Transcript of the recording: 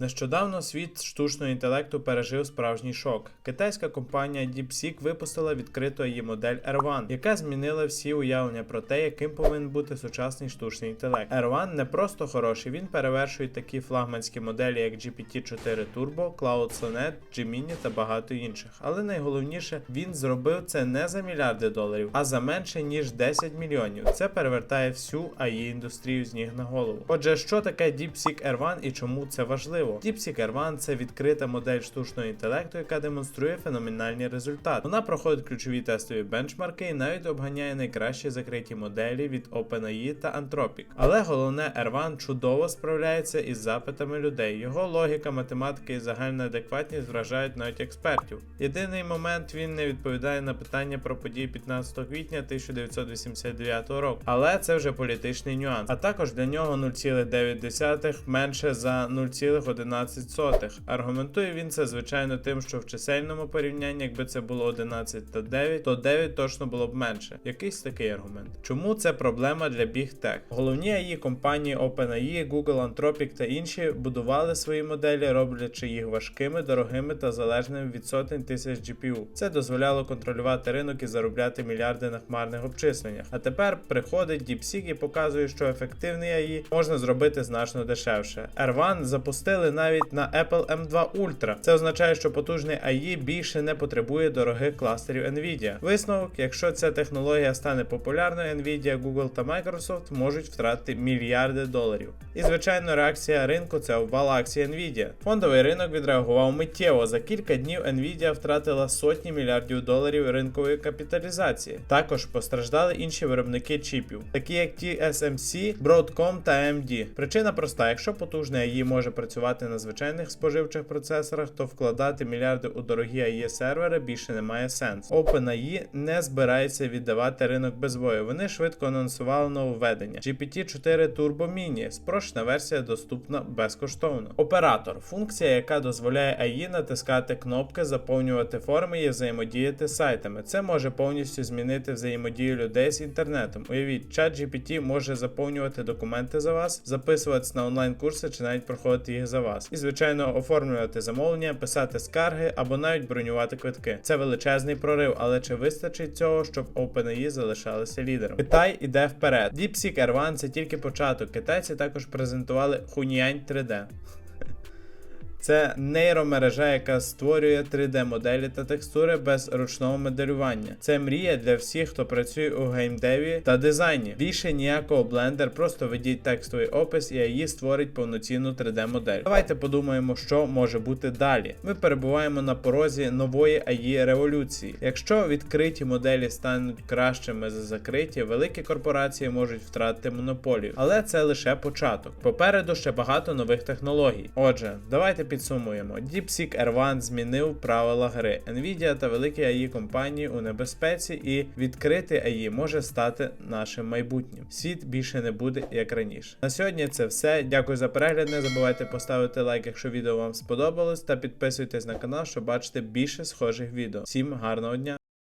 Нещодавно світ штучного інтелекту пережив справжній шок. Китайська компанія DeepSeek випустила відкрито її модель R1, яка змінила всі уявлення про те, яким повинен бути сучасний штучний інтелект. R1 не просто хороший, він перевершує такі флагманські моделі, як GPT-4 Turbo, Cloud Sonnet, Gemini та багато інших. Але найголовніше, він зробив це не за мільярди доларів, а за менше ніж 10 мільйонів. Це перевертає всю AI індустрію з ніг на голову. Отже, що таке DeepSeek R1 і чому це важливо? DeepSeek R1 це відкрита модель штучного інтелекту, яка демонструє феноменальні результати. Вона проходить ключові тестові бенчмарки і навіть обганяє найкращі закриті моделі від OpenAI та Anthropic. Але головне, R1 чудово справляється із запитами людей. Його логіка, математика і загальна адекватність вражають навіть експертів. Єдиний момент він не відповідає на питання про події 15 квітня 1989 року. Але це вже політичний нюанс. А також для нього 0,9 менше за 0,11. Аргументує він це звичайно тим, що в чисельному порівнянні, якби це було 11 та 9, то 9 точно було б менше. Якийсь такий аргумент. Чому це проблема для Big Tech? Головні AI компанії OpenAI, Google, Anthropic та інші будували свої моделі, роблячи їх важкими, дорогими та залежними від сотень тисяч GPU. Це дозволяло контролювати ринок і заробляти мільярди на хмарних обчисленнях. А тепер приходить DeepSeek і показує, що ефективний AI можна зробити значно дешевше. R1 запустили навіть на Apple M2 Ultra. Це означає, що потужний AI більше не потребує дорогих кластерів Nvidia. Висновок, якщо ця технологія стане популярною, Nvidia, Google та Microsoft можуть втратити мільярди доларів. І звичайно, реакція ринку це обвал акції Nvidia. Фондовий ринок відреагував миттєво. За кілька днів Nvidia втратила сотні мільярдів доларів ринкової капіталізації. Також постраждали інші виробники чіпів, такі як TSMC, Broadcom та AMD. Причина проста: якщо потужний AI може працювати на звичайних споживчих процесорах, то вкладати мільярди у дорогі AI сервери більше не має сенсу. OpenAI не збирається віддавати ринок без бою. Вони швидко анонсували нововведення. GPT-4 Turbo Mini. Спрощена версія доступна безкоштовно. Оператор функція, яка дозволяє AI натискати кнопки, заповнювати форми і взаємодіяти з сайтами. Це може повністю змінити взаємодію людей з інтернетом. Уявіть, чат GPT може заповнювати документи за вас, записуватись на онлайн-курси чи навіть проходити їх за вас. І, звичайно, оформлювати замовлення, писати скарги або навіть бронювати квитки. Це величезний прорив, але чи вистачить цього, щоб OpenAI залишалися лідером? Китай іде вперед. DeepSeek R1 це тільки початок. Китайці також презентували Hunyань 3D. Це нейромережа, яка створює 3D-моделі та текстури без ручного моделювання. Це мрія для всіх, хто працює у геймдеві та дизайні. Більше ніякого блендер, просто введіть текстовий опис і AI створить повноцінну 3D-модель. Давайте подумаємо, що може бути далі. Ми перебуваємо на порозі нової AI революції. Якщо відкриті моделі стануть кращими за закриті, великі корпорації можуть втратити монополію. Але це лише початок. Попереду ще багато нових технологій. Отже, давайте підсумуємо. DeepSeek R1 змінив правила гри. Nvidia та великі AI компанії у небезпеці, і відкрити AI може стати нашим майбутнім. Світ більше не буде як раніше. На сьогодні це все. Дякую за перегляд. Не забувайте поставити лайк, якщо відео вам сподобалось, та підписуйтесь на канал, щоб бачити більше схожих відео. Всім гарного дня!